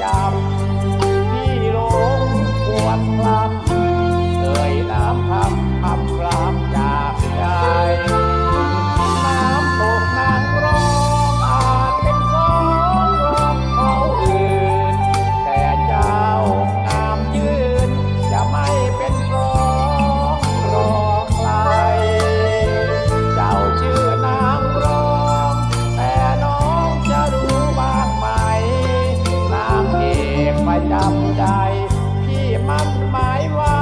Tchau. ใจ พี่มั่นหมายว่า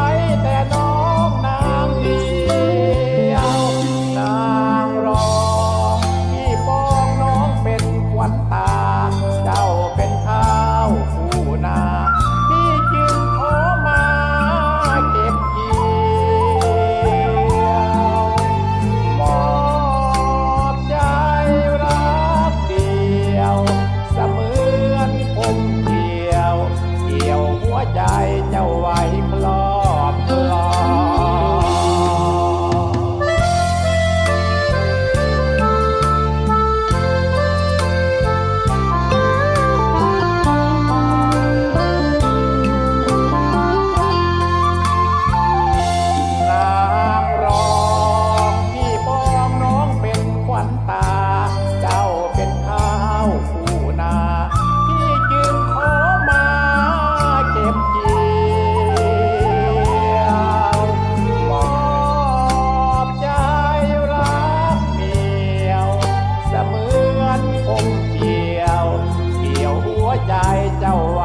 เจ้าไ